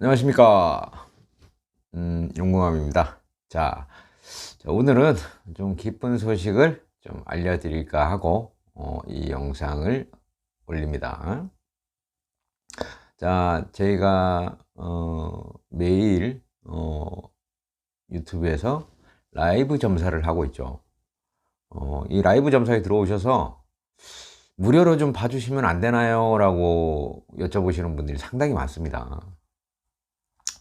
안녕하십니까. 음, 용궁함입니다. 자, 자, 오늘은 좀 기쁜 소식을 좀 알려드릴까 하고, 어, 이 영상을 올립니다. 자, 저희가, 어, 매일, 어, 유튜브에서 라이브 점사를 하고 있죠. 어, 이 라이브 점사에 들어오셔서 무료로 좀 봐주시면 안 되나요? 라고 여쭤보시는 분들이 상당히 많습니다.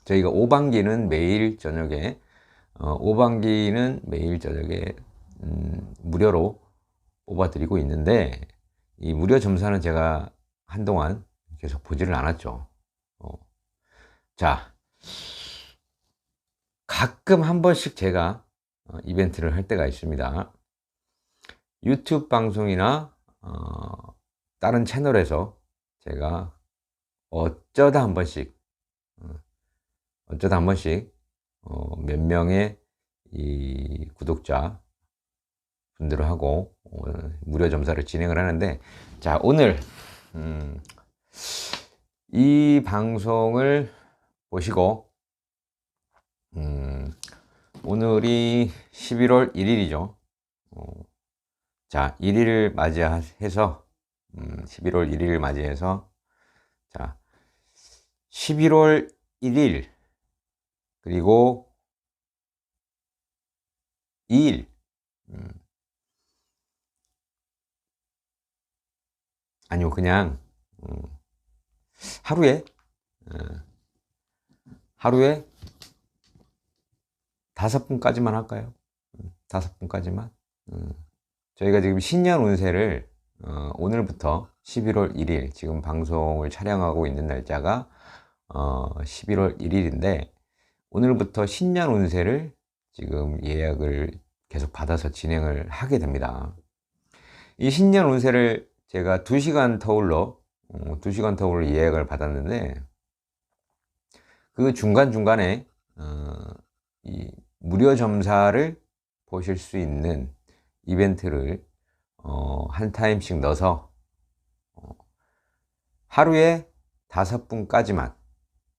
저희가 5반기는 매일 저녁에 어, 5반기는 매일 저녁에 음, 무료로 뽑아드리고 있는데 이 무료 점사는 제가 한동안 계속 보지를 않았죠. 어. 자, 가끔 한 번씩 제가 어, 이벤트를 할 때가 있습니다. 유튜브 방송이나 어, 다른 채널에서 제가 어쩌다 한 번씩 어, 어쩌다 한 번씩 어, 몇 명의 이 구독자 분들하고 어, 무료 점사를 진행을 하는데 자 오늘 음, 이 방송을 보시고 음, 오늘이 11월 1일이죠. 어, 자 1일을 맞이해서 음, 11월 1일을 맞이해서 자 11월 1일 그리고 2일 음. 아니요 그냥 음. 하루에 음. 하루에 다섯 분까지만 할까요? 음, 다섯 분까지만 음. 저희가 지금 신년 운세를 어, 오늘부터 11월 1일 지금 방송을 촬영하고 있는 날짜가 어, 11월 1일인데 오늘부터 신년 운세를 지금 예약을 계속 받아서 진행을 하게 됩니다. 이 신년 운세를 제가 2시간 터울로, 2시간 어, 터울로 예약을 받았는데, 그 중간중간에, 어, 이 무료 점사를 보실 수 있는 이벤트를, 어, 한 타임씩 넣어서, 어, 하루에 다섯 분까지만,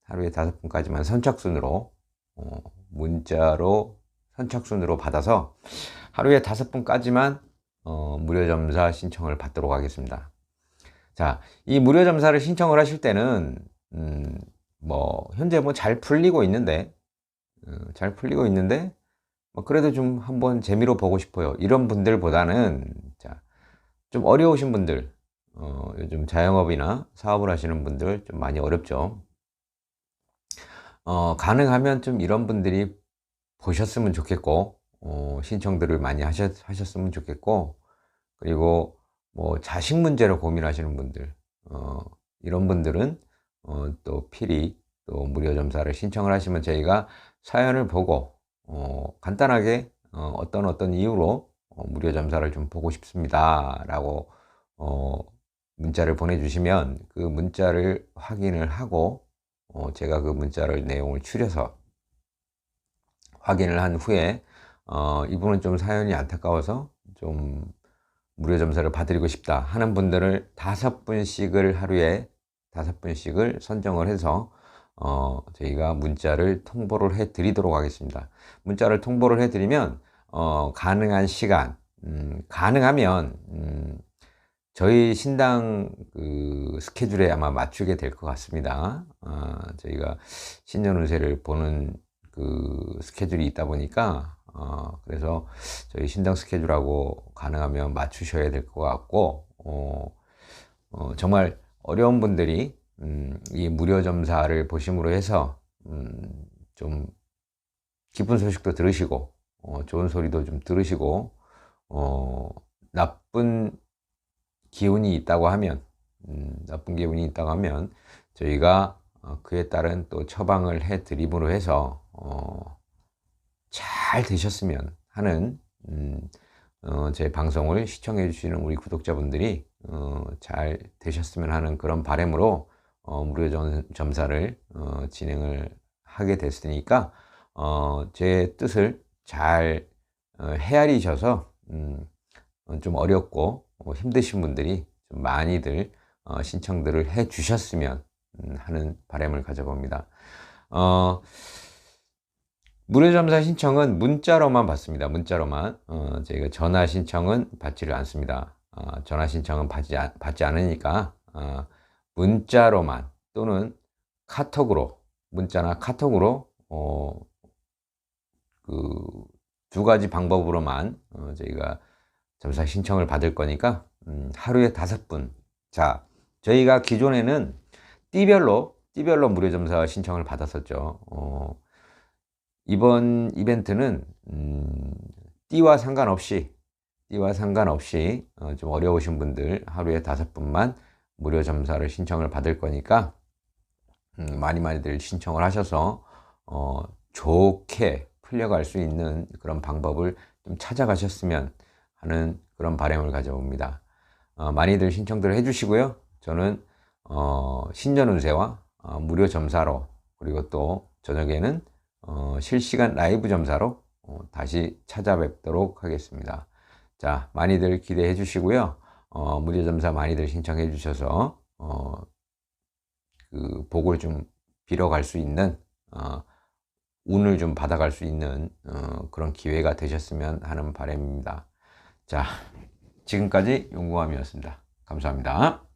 하루에 다섯 분까지만 선착순으로 어, 문자로 선착순으로 받아서 하루에 다섯 분까지만 어, 무료 점사 신청을 받도록 하겠습니다. 자, 이 무료 점사를 신청을 하실 때는 음, 뭐 현재 뭐 잘 풀리고 있는데 어, 잘 풀리고 있는데 뭐 그래도 좀 한번 재미로 보고 싶어요. 이런 분들보다는 자, 좀 어려우신 분들 어, 요즘 자영업이나 사업을 하시는 분들 좀 많이 어렵죠. 어, 가능하면 좀 이런 분들이 보셨으면 좋겠고, 어, 신청들을 많이 하셨, 하셨으면 좋겠고, 그리고 뭐 자식 문제로 고민하시는 분들, 어, 이런 분들은 어, 또 필히 또 무료 점사를 신청을 하시면 저희가 사연을 보고 어, 간단하게 어, 어떤 어떤 이유로 어, 무료 점사를 좀 보고 싶습니다 라고 어, 문자를 보내주시면 그 문자를 확인을 하고 어, 제가 그 문자를 내용을 추려서 확인을 한 후에 어, 이분은 좀 사연이 안타까워서 좀 무료 점사를 받드리고 싶다 하는 분들을 다섯 분씩을 하루에 다섯 분씩을 선정을 해서 어, 저희가 문자를 통보를 해 드리도록 하겠습니다. 문자를 통보를 해 드리면 어, 가능한 시간 음, 가능하면 음, 저희 신당 그 스케줄에 아마 맞추게 될 것 같습니다. 아, 저희가 신년 운세를 보는 그 스케줄이 있다 보니까 어, 그래서 저희 신당 스케줄하고 가능하면 맞추셔야 될 것 같고 어, 어, 정말 어려운 분들이 음, 이 무료 점사를 보심으로 해서 음, 좀 기쁜 소식도 들으시고 어, 좋은 소리도 좀 들으시고 어, 나쁜 기운이 있다고 하면 음, 나쁜 기운이 있다고 하면 저희가 어, 그에 따른 또 처방을 해 드림으로 해서 어, 잘 되셨으면 하는 음, 어, 제 방송을 시청해 주시는 우리 구독자분들이 어, 잘 되셨으면 하는 그런 바람으로 어, 무료 점- 점사를 어, 진행을 하게 됐으니까 어, 제 뜻을 잘 어, 헤아리셔서 음, 어, 좀 어렵고 어, 힘드신 분들이 좀 많이들 어, 신청들을 해 주셨으면 음, 하는 바람을 가져봅니다. 어, 무료 점사 신청은 문자로만 받습니다. 문자로만. 어, 저희가 전화 신청은 받지를 않습니다. 어, 전화 신청은 받지, 않- 받지 않으니까 어, 문자로만 또는 카톡으로 문자나 카톡으로 어, 그 두 가지 방법으로만 어, 저희가 점사 신청을 받을 거니까 음, 하루에 다섯 분. 자, 저희가 기존에는 띠별로 띠별로 무료 점사 신청을 받았었죠. 어, 이번 이벤트는 음, 띠와 상관없이 띠와 상관없이 어, 좀 어려우신 분들 하루에 다섯 분만 무료 점사를 신청을 받을 거니까 음, 많이 많이들 신청을 하셔서 어, 좋게 풀려갈 수 있는 그런 방법을 좀 찾아가셨으면 하는 그런 바람을 가져봅니다. 어, 많이들 신청들을 해주시고요. 저는 어, 신년 운세와 어, 무료 점사로 그리고 또 저녁에는 어, 실시간 라이브 점사로 어, 다시 찾아뵙도록 하겠습니다. 자, 많이들 기대해 주시고요. 어, 무료 점사 많이들 신청해 주셔서 어, 그 복을 좀 빌어갈 수 있는 어, 운을 좀 받아갈 수 있는 어, 그런 기회가 되셨으면 하는 바람입니다. 자, 지금까지 용궁함이었습니다. 감사합니다.